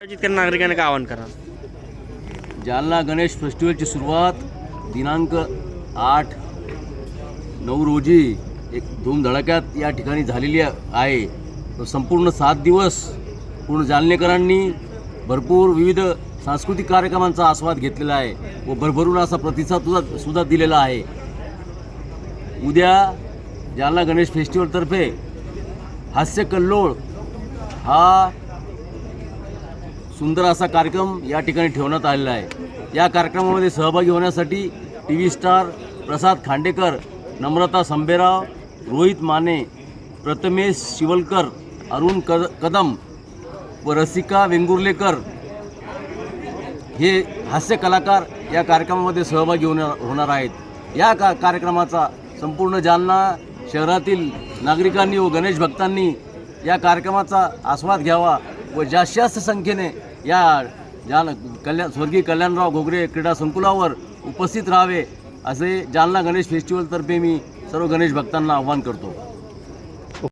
जितक्या नागरिकांना काय आवाहन करा जालना गणेश फेस्टिवलची सुरुवात दिनांक आठ नऊ रोजी एक धूमधडाक्यात या ठिकाणी झालेली आहे. तो संपूर्ण सात दिवस पूर्ण जालनेकरांनी भरपूर विविध सांस्कृतिक कार्यक्रमांचा आस्वाद घेतलेला आहे व भरभरून असा प्रतिसाद सुद्धा सुद्धा दिलेला आहे. उद्या जालना गणेश फेस्टिवलतर्फे हास्य कल्लोळ हा सुंदर असा कार्यक्रम या ठिकाणी ठेवण्यात आलेला आहे. या कार्यक्रमामध्ये सहभागी होण्यासाठी T V star Prasad Khandekar Namrata Sambherao Rohit Mane Prathamesh Shivalkar Arun Kad Kadam व रसिका वेंगुर्लेकर हे हास्य कलाकार या कार्यक्रमामध्ये सहभागी होणार होणार आहेत. या का कार्यक्रमाचा संपूर्ण जालना शहरातील नागरिकांनी व गणेश भक्तांनी या कार्यक्रमाचा आस्वाद घ्यावा व जास्त जास्त संख्येने या जान कल्याण स्वर्गीय कल्याणराव घोगरे क्रीडा संकुलावर उपस्थित राहावे असे जालना गणेश फेस्टिवलतर्फे मी सर्व गणेश भक्तांना आव्हान करतो.